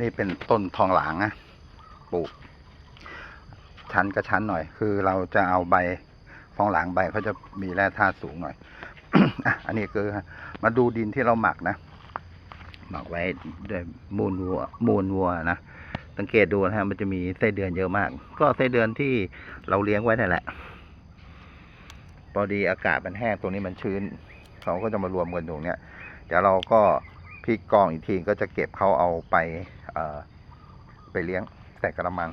นี่เป็นต้นทองหลางนะปลูกชั้นก็ชั้นหน่อย คือเราจะเอาใบทองหลางใบเขาจะมีแร่ธาตุสูงหน่อยอันนี้คือมาดูดินที่เราหมักนะหมักไว้ด้วยมูลวัวมูลวัวนะสังเกตดูนะฮะมันจะมีไส้เดือนเยอะมาก ก็ไส้เดือนที่เราเลี้ยงไว้นั่นแหละพอดีอากาศมันแห้งตรงนี้มันชื้นเขาก็จะมารวมกันตรงเนี้ยเดี๋ยวเราก็พลิกกองอีกทีก็จะเก็บเขาเอาไป ไปเลี้ยงใส่กระมัง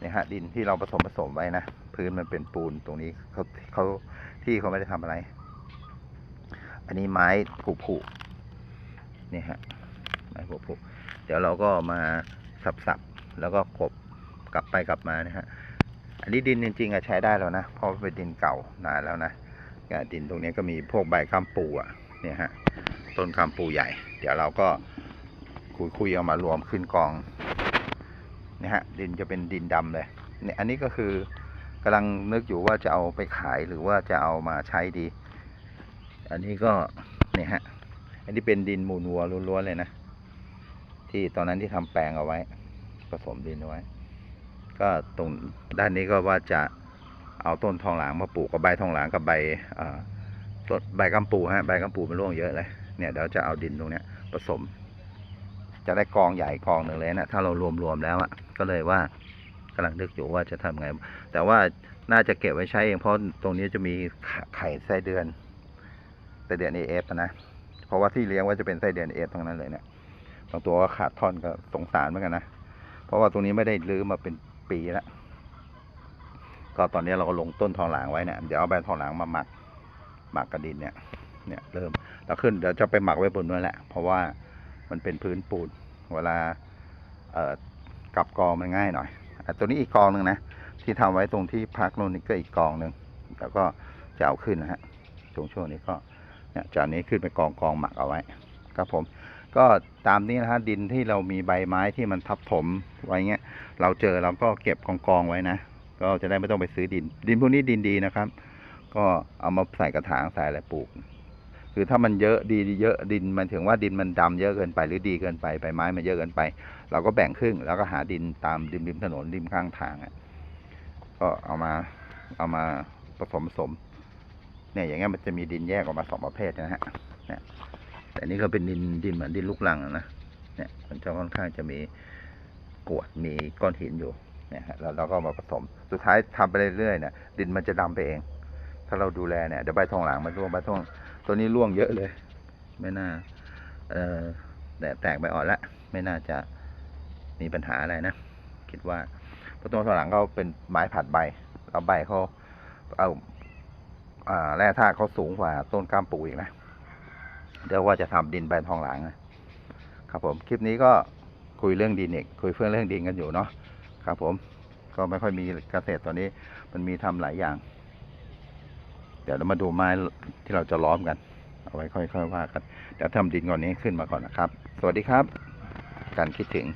เนี่ยฮะดินที่เราผสมผสมไว้นะพื้นมันเป็นปูนตรงนี้เขาเขาที่เขาไม่ได้ทำอะไร อันนี้ไม้ผูกผูกเนี่ยฮะไม้ผูกผูกเดี๋ยวเราก็มาสับๆแล้วก็กบกลับไปกลับมานะฮะอันนี้ดินจริงๆอะใช้ได้แล้วนะเพราะเป็นดินเก่านานแล้วนะดินตรงนี้ก็มีพวกใบข้ามปูอะเนี่ยฮะต้นข้ามปูใหญ่ เดี๋ยวเราก็ คุยคุยเอามารวมขึ้นกองนี่ยฮะดินจะเป็นดินดำเลยเนี่ยอันนี้ก็คือกำลังนึกอยู่ว่าจะเอาไปขายหรือว่าจะเอามาใช้ดี อันนี้ก็เนี่ยฮะอันนี้เป็นดินมูลวัวล้วนๆเลยนะที่ตอนนั้นที่ทำแปลงเอาไว้ ผสมดินเอาไว้ ก็ตรงด้านนี้ก็ว่าจะเอาต้นทองหลางมาปลูกกับใบทองหลางกับใบอ่อต้นใบกัมปูฮะใบกัมปูมันร่วงเยอะเลยเนี่ยเดี๋ยวจะเอาดินตรงเนี้ยผสม จะได้กองใหญ่กองหนึ่งเลยนะ ถ้าเรารวมๆแล้วอะก็เลยว่ากำลังนึกอยู่ว่าจะทำไง แต่ว่าน่าจะเก็บไว้ใช้เองเพราะตรงนี้จะมีไข่ไส้เดือนไส้เดือนเอฟนะ เพราะว่าที่เลี้ยงไว่าจะเป็นไส้เดือนเอฟทั้งนั้นเลยเนี่ยบางตัวก็ขาดท่อนก็สงสารเหมือนกันนะ เพราะว่าตรงนี้ไม่ได้รื้อมาเป็นปีแล้วก็ตอนนี้เราก็ลงต้นทองหลางไว้เนี่ยเดี๋ยวเอาใบทองหลางมาหมักหมักกระดินเนี่ย เนี่ยเริ่มแล้วขึ้นเดี๋ยวจะไปหมักไว้บนนู้นแหละ เพราะว่า มันเป็นพื้นปูน เวลาเอ่อกลับกองมันง่ายหน่อยอตัวนี้อีกกองหนึ่งนะที่ทำไว้ตรงที่พักนู่นนี่ก็อีกกองหนึ่งแล้วก็จะเอาขึ้นนะฮะช่วงช่วงนี้ก็เนี่ยจากนี้ขึ้นไปกองกองหมักเอาไว้ครับผมก็ตามนี้นะฮะดินที่เรามีใบไม้ที่มันทับถมไว้เงี้ย เราเจอเราก็เก็บกองกองไว้นะ ก็จะได้ไม่ต้องไปซื้อดิน ดินพวกนี้ดินดีนะครับ ก็เอามาใส่กระถางใส่อะไรปลูก คือถ้ามันเยอะดีเยอะดินมันถึงว่าดินมันดำเยอะเกินไปหรือดีเกินไปใบไม้มันเยอะเกินไป เราก็แบ่งครึ่งแล้วก็หาดินตามริมริมถนนริมข้างทางอะก็เอามาเอามาผสมผสมเนี่ยอย่างเงี้ยมันจะมีดินแยกออกมาสองประเภทนะฮะเนี่ยแต่นี่ก็เป็นดินดินเหมือนดินลูกรังนะเนี่ยมันจะค่อนข้างจะมีกวดมีก้อนหินอยู่เนี่ยฮะแล้วเราก็มาผสม สุดท้ายทำไปเรื่อยๆเนี่ยดินมันจะดำไปเอง ถ้าเราดูแลเนี่ยเดี๋ยวใบทองหลางมันร่วงใบทอง ตัวนี้ร่วงเยอะเลย ไม่น่าเออแต่แตกใบอ่อนแล้วไม่น่าจะมีปัญหาอะไรนะ คิดว่าเพราะต้นทองหลางเขาเป็นไม้ผัดใบแล้วใบเขาเอาอ่าแร่ธาตุเขาสูงกว่าต้นกล้ามปูอีกนะเดี๋ยวว่าจะทำดินใบทองหลางนะครับผมคลิปนี้ก็คุยเรื่องดินอีกคุยเพื่อเรื่องดินกันอยู่เนาะครับผมก็ไม่ค่อยมีเกษตรตอนนี้มันมีทำหลายอย่าง เดี๋ยวเรามาดูไม้ที่เราจะล้อมกัน เอาไว้ค่อยๆว่ากันเดี๋ยวทำดินก่อนนี้ขึ้นมาก่อนนะครับ สวัสดีครับ การคิดถึง